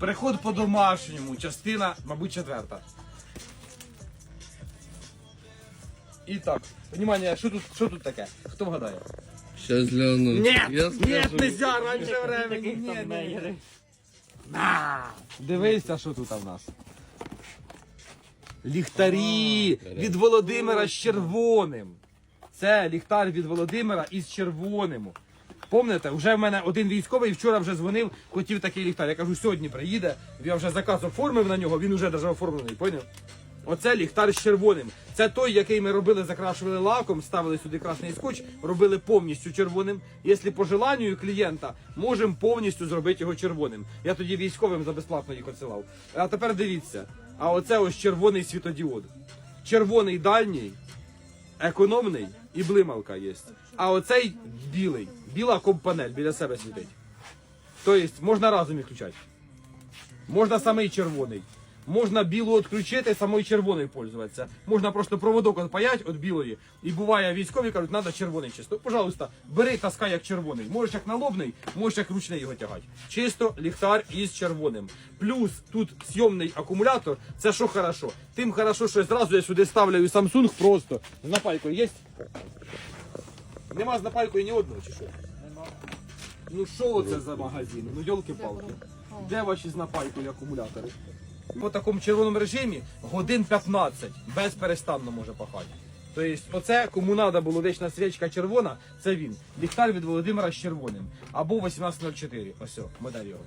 Переход по домашньому, частина, мабуть, четверта. І так, внимание, що тут, що тут таке? Хто вгадає? Щас гляну. Ні, Я ні, скажу. нельзя, раніше времени. Ні, ні, ні. На, Дивися, що тут в нас. Ліхтарі від Володимира з червоним. Це ліхтар від Володимира із червоним. Помните, вже в мене один військовий вчора вже дзвонив, хотів такий ліхтар. Я кажу, сьогодні приїде. Я вже заказ оформив на нього, він вже даже оформлений, поняв? Оце ліхтар з червоним. Це той, який ми робили, закрашували лаком, ставили сюди красний скотч, робили повністю червоним. Якщо по желанню клієнта, можемо повністю зробити його червоним. Я тоді військовим за безплатно їх отсилав. А тепер дивіться. А оце ось червоний світодіод. Червоний дальній, економний і блималка є. А оцей білий, біла компанель біля себе світить. Тобто можна разом їх включати. Можна самий червоний. Можна білу відключити, самою червоною пользуватися. Можна просто проводок отпаять від білої. І буває, військові кажуть, треба червоний чисто. Пожалуйста, бери таскай як червоний. Можеш як налобний, можеш як ручний його тягати. Чисто ліхтар із червоним. Плюс тут зйомний акумулятор. Це що хорошо? Тим хорошо, що зразу я сюди ставлю і Samsung просто. З напайкою є? Нема з напайкою ні одного чи що? Ну що це за магазин? Ну йолки-палки. Де ваші з напайкою акумулятори? По такому червоному режимі годин 15 безперестанно може пахати. Тобто, оце кому треба було вічна свічка червона, це він. Ліхтар від Володимира з червоним. Або 1804. Ось, модель його.